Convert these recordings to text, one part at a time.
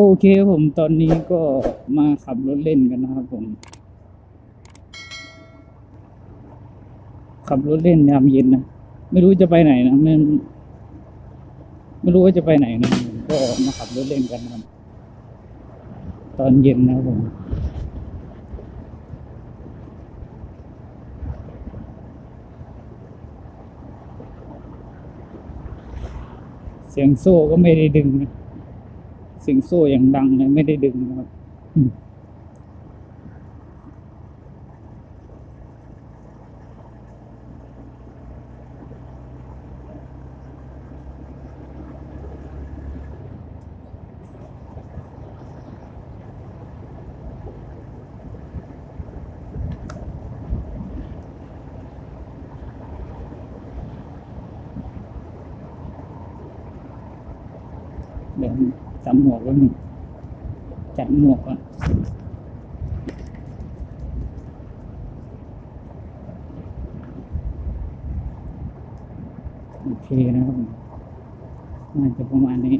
โอเคครับผมตอนนี้ก็มาขับรถเล่นกันนะครับผม ขับรถเล่นยามเย็นนะไม่รู้จะไปไหนนะไม่ไม่รู้ว่าจะไปไหนนะก็มาขับรถเล่นกันนะครับตอนเย็นนะครับผมเสียงโซ่ก็ไม่ได้ดึงนะ สียงโซ่อย่างดังเลยไม่ได้ดึงนะครับเดี๋ยว จำหมวกไว้หนึ่งจัดหมวกก่อนโอเคนะครับมน่าจะประมาณนี้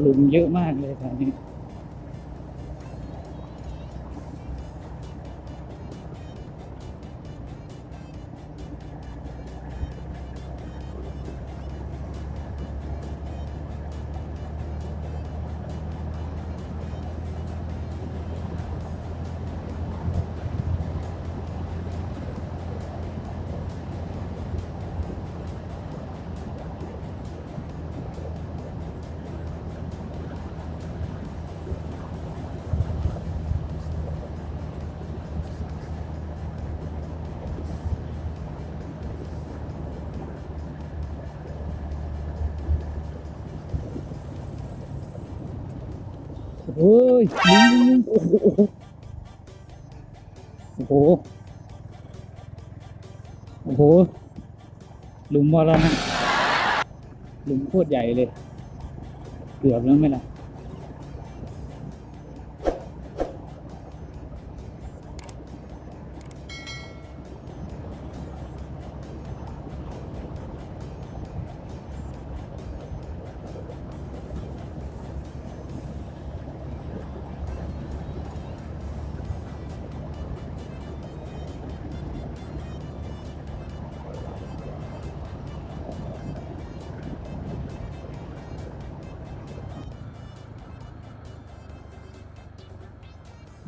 หลุมเยอะมากเลยแถวนี้ โอ้ยลุงลุงโอ้โหโอ้โหโอ้โหหลุมมรณะหลุมโคตรใหญ่เลย เกือบแล้วไหมล่ะ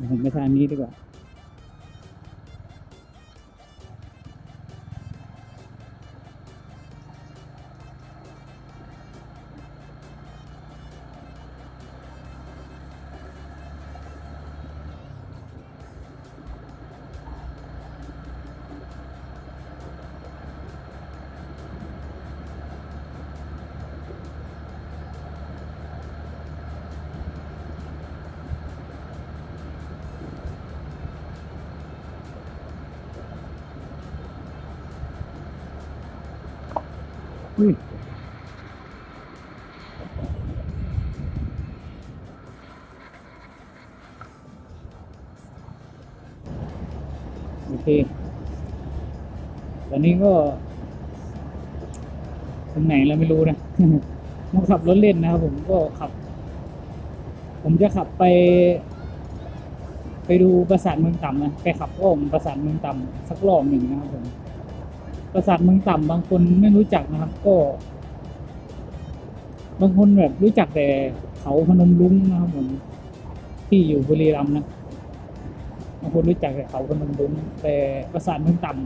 ผมไปทางนี้ดีกว่า โอเค ตอนนี้ก็ตรงไหนเราไม่รู้นะมาขับรถเล่นนะครับผมก็ขับ ผมจะขับไป ไปดูปราสาทเมืองต่ำนะ ไปขับอ้อมปราสาทเมืองต่ำสักรอบหนึ่งนะครับผม ปราสาทเมืองต่ำบางคนไม่รู้จักนะครับ ก็ บางคนแบบรู้จักแต่เขาพนมรุ้งนะครับผมที่อยู่บุรีรัมย์นะบางคนรู้จักแต่เขาพนมรุ้งแต่ปราสาทเมืองต่ำ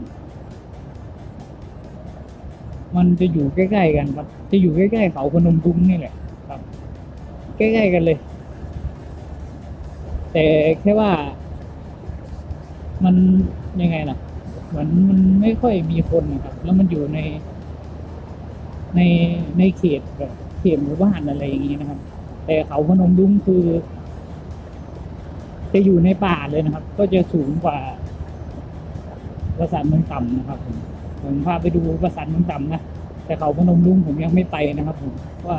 มันจะอยู่ใกล้ๆกันครับ จะอยู่ใกล้ๆเขาพนมรุ้งนี่แหละครับ ใกล้ๆกันเลย แต่แค่ว่า มันยังไงล่ะ เหมือนมันไม่ค่อยมีคนนะครับ แล้วมันอยู่ใน ในในเขตแบบเขตหมู่บ้านอะไรอย่างนี้นะครับ แต่เขาพนมรุ้งคือ จะอยู่ในป่าเลยนะครับ ก็จะสูงกว่าปราสาทเมืองต่ำนะครับผมผมพาไปดูปราสาทเมืองต่ำนะแต่เขาพนมรุ้งผมยังไม่ไปนะครับผมว่า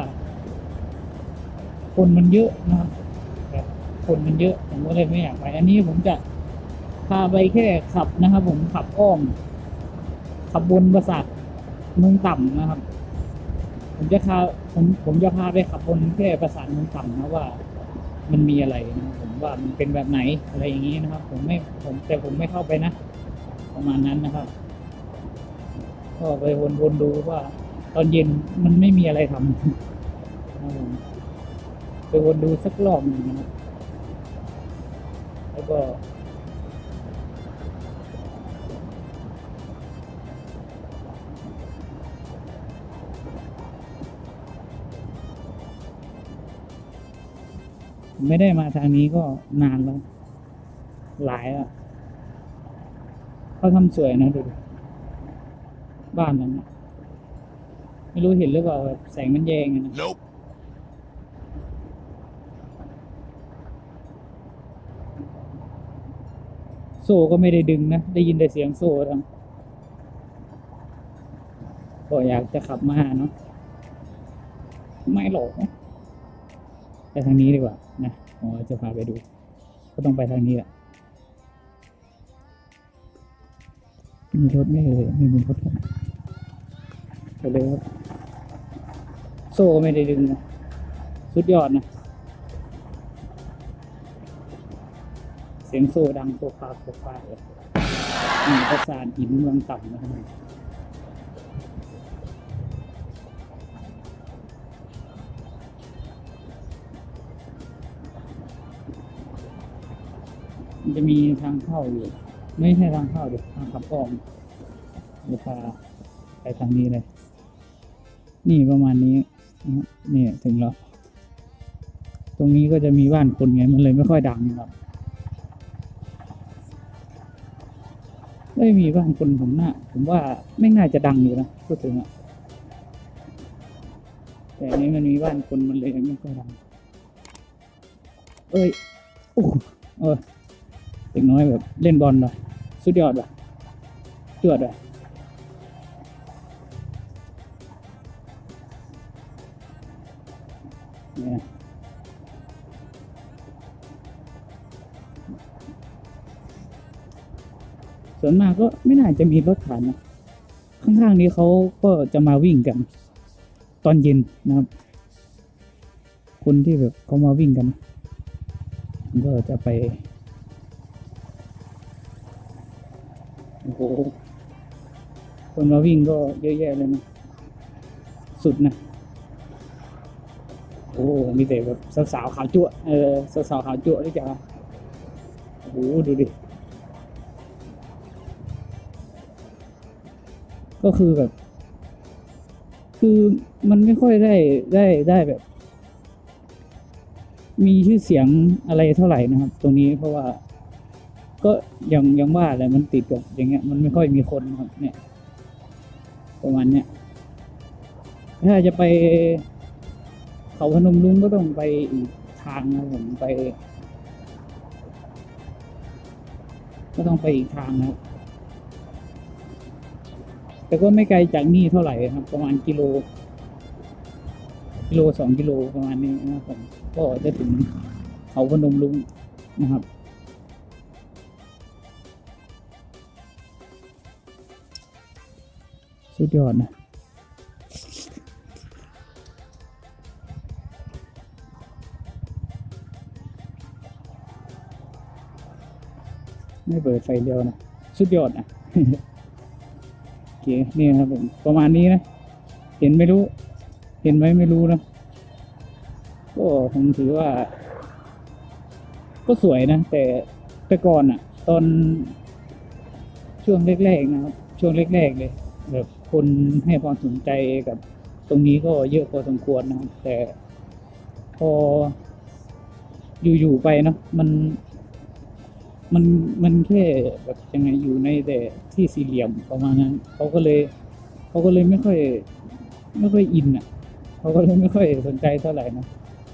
คนมันเยอะนะครับแบบคนมันเยอะผมก็เลยไม่อยากไป อันนี้ผมจะ พาไปแค่ขับนะครับ ผมขับอ้อม ขับบนปราสาทเมืองต่ำนะครับ ผมจะพาผมผมจะพาไปขับบนแค่ปราสาทเมืองต่ำนะว่า มันมีอะไรนะผมว่ามันเป็นแบบไหนอะไรอย่างนี้นะครับ ผมไม่ผมแต่ผมไม่เข้าไปนะ ประมาณนั้นนะครับ ก็ไปวนๆดูว่า ตอนเย็นมันไม่มีอะไรทำนะผมไปวนดูสักรอบหนึ่งนะครับแล้วก็ ไม่ได้มาทางนี้ก็นานแล้ว หลายอะเขาทำสวยนะดูดิบ้านนั้นน่ะไม่รู้เห็นหรือเปล่าแบบแสงมันแยงอะนะ Nope. โซ่ก็ไม่ได้ดึงนะ ได้ยินแต่เสียงโซ่ทั้งก็อยากจะขับมาเนาะไม่หรอกไป ทางนี้ดีกว่านะอ๋อจะพาไปดู ก็ต้องไปทางนี้แหละมีรถไม่เลยไม่มีรถไปเลยครับโซ่ก็ไม่ได้ดึงนะสุดยอดนะ เสียงโซ่ดังโคฟาโคฟาเลยนี่ประสาทหินเมืองต่ำนะครับ มันจะมีทางเข้าอยู่ ไม่ใช่ทางเข้าเดี๋ยวทางขับอ้อมเดี๋ยวพาไปทางนี้เลย นี่ประมาณนี้นี่ถึงแล้ว ตรงนี้ก็จะมีบ้านคนไง มันเลยไม่ค่อยดังครับไม่มีบ้านคนผมน่าผมว่าไม่น่าจะดังอยู่นะพูดถึงอะแต่อันนี้มันมีบ้านคนมันเลยไม่ค่อยดัง เอ้ย โอ้เออ ด็กน้อยแบบเล่นบอลว่ะสุดยอดว่ะจวดว่ะเนี่ยนะส่วนมากก็ไม่น่าจะมีรถผ่านนะข้างๆนี้เขาก็จะมาวิ่งกัน ตอนเย็นนะครับ คนที่แบบเขามาวิ่งกัน ก็จะไป โห คนมาวิ่งก็เยอะแยะเลยนะ สุดนะ โอ้ มีแต่แบบสาวๆขาวจั่วะเออสาวๆขาวจั่วะที่จะโอ้โหดูดิ ก็คือแบบ คือมันไม่ค่อยได้ได้ได้แบบ มีชื่อเสียงอะไรเท่าไหร่นะครับ ตรงนี้เพราะว่า ก็อยังอยังว่าแหละมันติดกับอย่างเงี้ย มันไม่ค่อยมีคนครับเนี่ย ประมาณเนี้ยถ้าจะไปเขาพนมรุ้งก็ต้องไปอีกทางนะผมไป ก็ต้องไปอีกทางนะแต่ก็ไม่ไกลจากนี่เท่าไหร่ครับ ประมาณกิโล กิโลสองกิโลประมาณนี้นะครับผมก็จะถึงเขาพนมรุ้งนะครับ สุดยอดนะไม่เปิดไฟเดียวนะ สุดยอดนะโอเคนี่ครับผมประมาณนี้นะ เห็นไม่รู้ เห็นไหมไม่รู้นะก็ผมถือว่า ก็สวยนะ แต่แต่ก่อนอะ ตอนช่วงแรกๆนะครับ ช่วงแรกๆเลยแบบ คนให้ความสนใจกับตรงนี้ก็เยอะพอสมควรนะครับ แต่พออยู่ๆไปเนาะมันมันมันแค่แบบยังไงอยู่ในแต่ที่สี่เหลี่ยมประมาณนั้นเขาก็เลยเขาก็เลยไม่ค่อย ไม่ค่อยอินอะเขาก็เลยไม่ค่อยสนใจเท่าไหร่นะ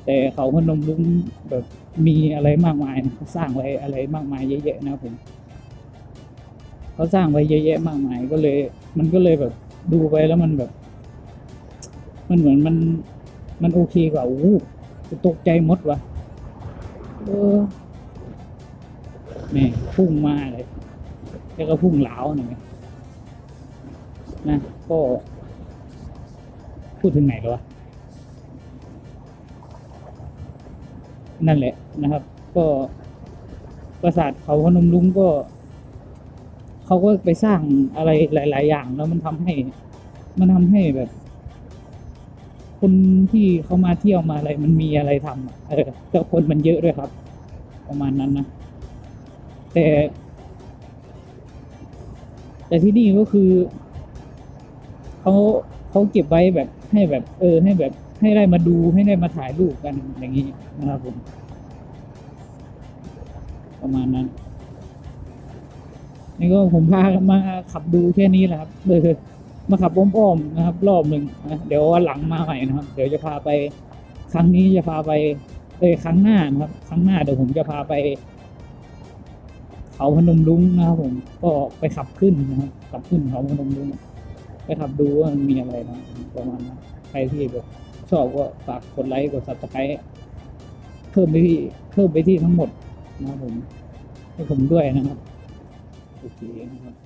แต่เขาพนมรุ้งแบบมีอะไรมากมายนะเขาสร้างไว้อะไรมากมายเยอะแยะนะผมเขาสร้างไว้เยอะแยะมากมายก็เลย มันก็เลยแบบ ดูไปแล้วมันแบบ มันเหมือนมัน มันโอเคกว่าอู้ตกใจหมดวะเออนี่พุ่งมาเลยแล้วก็พุ่งเหลาหน่อยนะก็พูดถึงไหนแล้ววะนั่นแหละนะครับ ก็ปราสาทเขาพนมรุ้งก็ เขาก็ไปสร้างอะไรหลาย ๆ อย่าง แล้วมันทำให้ มันทำให้แบบ คนที่เขามาเที่ยวมาอะไร มันมีอะไรทำเออแล้วคนมันเยอะด้วยครับ ประมาณนั้นนะแต่ แต่ที่นี่ก็คือเขาเขาเก็บไว้แบบให้แบบ เออ ให้แบบให้ได้มาดูให้ได้มาถ่ายรูปกันอย่างนี้นะครับผมประมาณนั้น นี่ก็ผมพามาขับดูแค่นี้แหละครับเออมาขับอ้อมๆนะครับ รอบหนึ่งนะเดี๋ยววันหลังมาใหม่นะครับ เดี๋ยวจะพาไป ครั้งนี้จะพาไปเออครั้งหน้านะครับ ครั้งหน้าเดี๋ยวผมจะพาไป เขาพนมรุ้งนะครับผมก็ไปขับขึ้นนะครับขับขึ้นเขาพนมรุ้งไปขับดูว่ามันมีอะไรนะประมาณนั้นใครที่แบบชอบก็ฝากกดไลค์กดซับสไครต์เพิ่มไปที่เพิ่มไปที่ทั้งหมดนะครับผมให้ผมด้วยนะครับ Pues sucediendo.